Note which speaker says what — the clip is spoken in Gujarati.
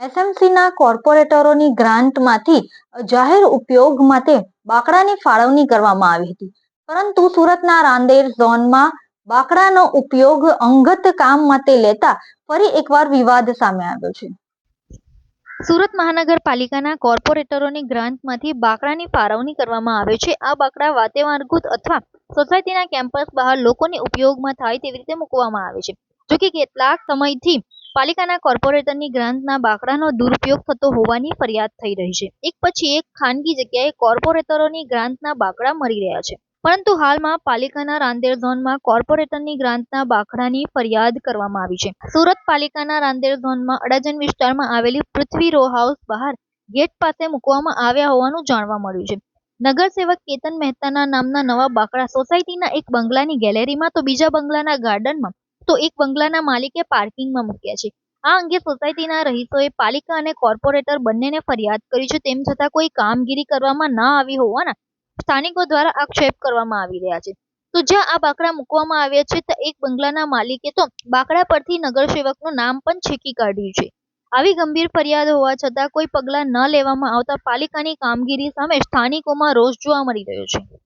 Speaker 1: એસએમસીના કોર્પોરેટરોની ગ્રાન્ટમાંથી જાહેર ઉપયોગ માટે બાકડાની ફાળવણી કરવામાં આવી હતી. પરંતુ સુરતના રાંદેર ઝોનમાં બાકડાનો ઉપયોગ અંગત કામ માટે લેતા ફરી એકવાર વિવાદ સામે આવ્યો છે.
Speaker 2: સુરત મહાનગરપાલિકાના કોર્પોરેટરોની ગ્રાન્ટમાંથી બાકડાની ફાળવણી કરવામાં આવે છે. આ બાકડા વાતેમાર્ગુત અથવા સોસાયટીના કેમ્પસ બહાર લોકોને ઉપયોગમાં થાય તેવી રીતે મૂકવામાં આવે છે. જોકે કેટલાક સમયથી પાલિકાના કોર્પોરેટરની ગ્રાન્ટના બાકડાનો દુરુપયોગ થતો હોવાની ફરિયાદ થઈ રહી છે. એક પછી એક ખાનગી જગ્યાએ કોર્પોરેટરોની ગ્રાન્ટના બાકડા મળી રહ્યા છે. પરંતુ હાલમાં પાલિકાના રાંદેર ઝોનમાં કોર્પોરેટરની ગ્રાન્ટના બાકડાની ફરિયાદ કરવામાં આવી છે. સુરત પાલિકાના રાંદેર ઝોનમાં અડાજણ વિસ્તારમાં આવેલી પૃથ્વી રો હાઉસ બહાર ગેટ પાસે મૂકવામાં આવ્યા હોવાનું જાણવા મળ્યું છે. નગરસેવક કેતન મહેતાના નામના નવા બાકડા સોસાયટીના એક બંગલાની ગેલેરીમાં તો બીજા બંગલાના ગાર્ડનમાં તો એક બંગલાના માલિકે પાર્કિંગમાં મૂક્યા છે. આ અંગે સોસાયટીના રહીશોએ પાલિકા અને કોર્પોરેટર બંનેને ફરિયાદ કરી છે. તેમ છતાં કોઈ કામગીરી કરવામાં ન આવી હોવાના સ્થાનિકો દ્વારા આક્ષેપ કરવામાં આવી રહ્યા છે. તો જ્યાં આ બાકડા મૂકવામાં આવ્યા છે, ત્યાં એક બંગલાના માલિકે તો બાકડા પરથી નગરસેવકનું નામ પણ છેકી કાઢ્યું છે. આવી ગંભીર ફરિયાદ હોવા છતાં કોઈ પગલાં ન લેવામાં આવતા પાલિકાની કામગીરી સામે સ્થાનિકોમાં રોષ જોવા મળી રહ્યો છે.